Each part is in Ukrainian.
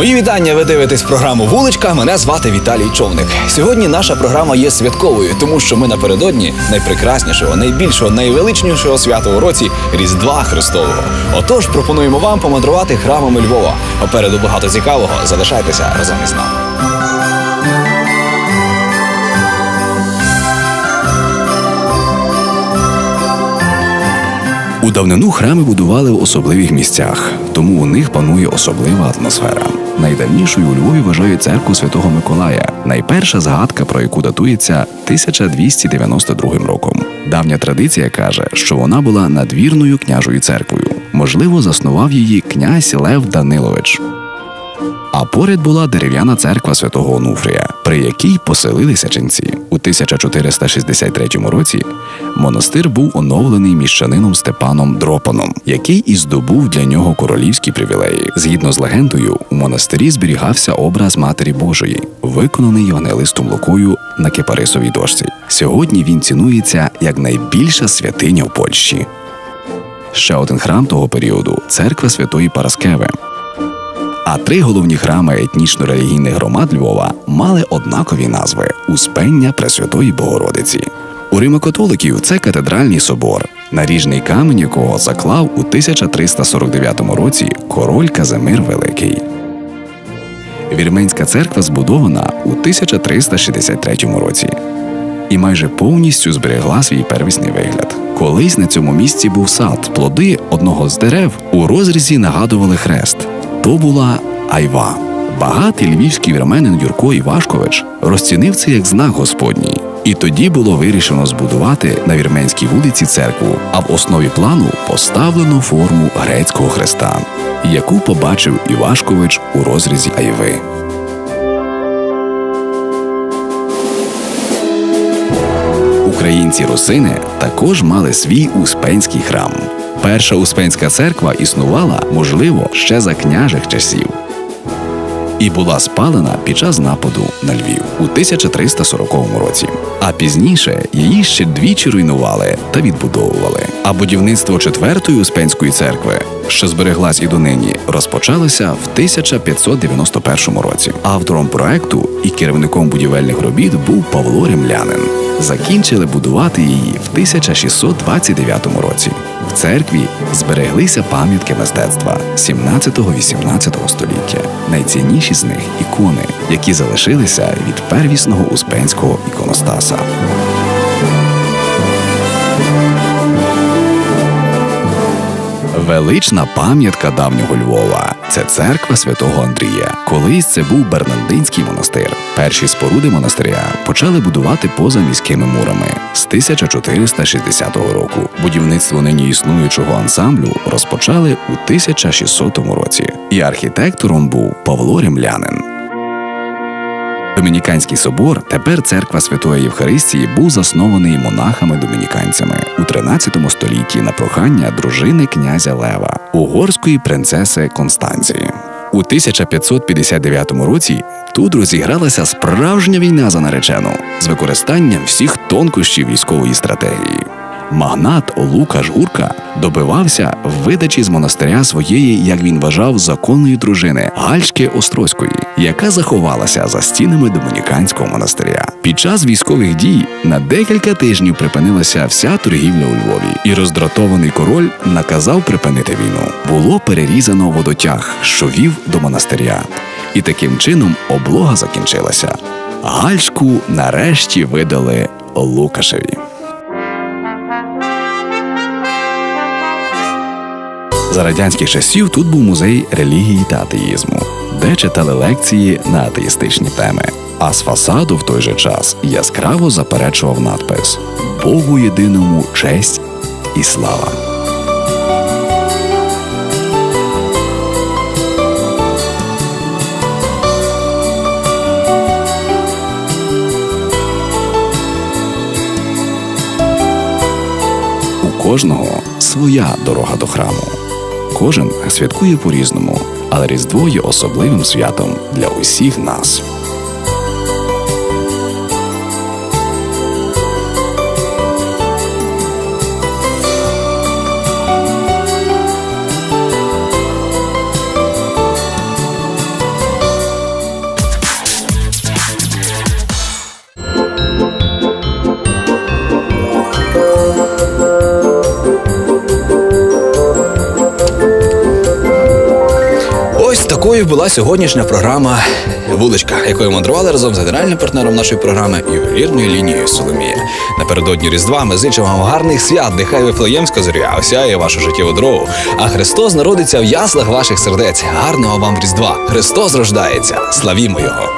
Мої вітання. Ви дивитесь програму Вуличка. Мене звати Віталій Човник. Сьогодні наша програма є святковою, тому що ми напередодні найпрекраснішого, найбільшого, найвеличнішого свята у році Різдва Христового. Отож, пропонуємо вам помандрувати храмами Львова. Попереду багато цікавого. Залишайтеся разом із нами. Давнину храми будували в особливих місцях, тому у них панує особлива атмосфера. Найдавнішою у Львові вважають церкву Святого Миколая. Найперша згадка, про яку датується 1292 роком. Давня традиція каже, що вона була надвірною княжою церквою. Можливо, заснував її князь Лев Данилович. А поряд була дерев'яна церква святого Онуфрія, при якій поселилися ченці. У 1463 році монастир був оновлений міщанином Степаном Дропаном, який і здобув для нього королівські привілеї. Згідно з легендою, у монастирі зберігався образ Матері Божої, виконаний євангелистом Лукою на кипарисовій дошці. Сьогодні він цінується як найбільша святиня в Польщі. Ще один храм того періоду церква Святої Параскеви. А три головні храми етнічно-релігійних громад Львова мали однакові назви Успення Пресвятої Богородиці. У римокатоликів це катедральний собор, наріжний камінь якого заклав у 1349 році король Казимир Великий. Вірменська церква збудована у 1363 році і майже повністю зберегла свій первісний вигляд. Колись на цьому місці був сад, плоди одного з дерев у розрізі нагадували хрест. То була айва. Багатий львівський вірменин Юрко Івашкович розцінив це як знак Господній. І тоді було вирішено збудувати на вірменській вулиці церкву, а в основі плану поставлено форму грецького хреста, яку побачив Івашкович у розрізі айви. Українці русини також мали свій успенський храм. Перша успенська церква існувала, можливо, ще за княжих часів. І була спалена під час нападу на Львів у 1340 році. А пізніше її ще двічі руйнували та відбудовували. А будівництво четвертої успенської церкви, що збереглась і донині, розпочалося в 1591 році. Автором проекту і керівником будівельних робіт був Павло Ремлянин. Закінчили будувати її в 1629 році. В церкві збереглися пам'ятки мистецтва 17-18 століття. Найцінніші з них ікони, які залишилися від первісного успенського іконостаса. Велична пам'ятка давнього Львова це церква святого Андрія. Колись це був Бернандинський монастир. Перші споруди монастиря почали будувати поза міськими мурами з 1460 року. Будівництво нині існуючого ансамблю розпочали у 1600 році. І архітектором був Павло Ремлянин. Домініканський собор, тепер церква Святої Євхаристії, був заснований монахами-домініканцями у 13 столітті на прохання дружини князя Лева, угорської принцеси Констанції. У 1559 році тут розігралася справжня війна за наречену з використанням всіх тонкощів військової стратегії. Магнат Лука Журка добивався видачі з монастиря своєї, як він вважав, законної дружини Гальшки Острозької, яка заховалася за стінами домініканського монастиря. Під час військових дій на декілька тижнів припинилася вся торгівля у Львові, і роздратований король наказав припинити війну. Було перерізано водотяг, що вів до монастиря, і таким чином облога закінчилася. Гальшку нарешті видали Лукашеві. За радянських часів тут був музей релігії та атеїзму, де читали лекції на атеїстичні теми. А з фасаду в той же час яскраво заперечував надпис Богу єдиному честь і слава. У кожного своя дорога до храму. Кожен святкує по-різному, але Різдво є особливим святом для усіх нас. Такою була сьогоднішня програма Вуличка, якою мандрували разом з генеральним партнером нашої програми ювелірною лінією Соломія. Напередодні Різдва ми зичимо вам гарних свят, нехай Вифлеємська зоря осяє вашу життєву дорогу. А Христос народиться в яслах ваших сердець. Гарного вам Різдва! Христос рождається! Славімо Його!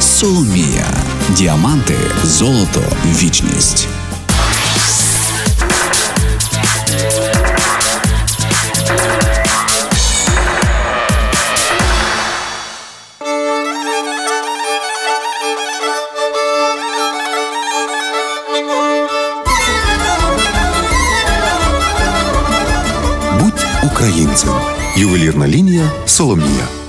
Соломія. Діаманти, золото, вічність. Українцем. Ювелірна лінія Соломія.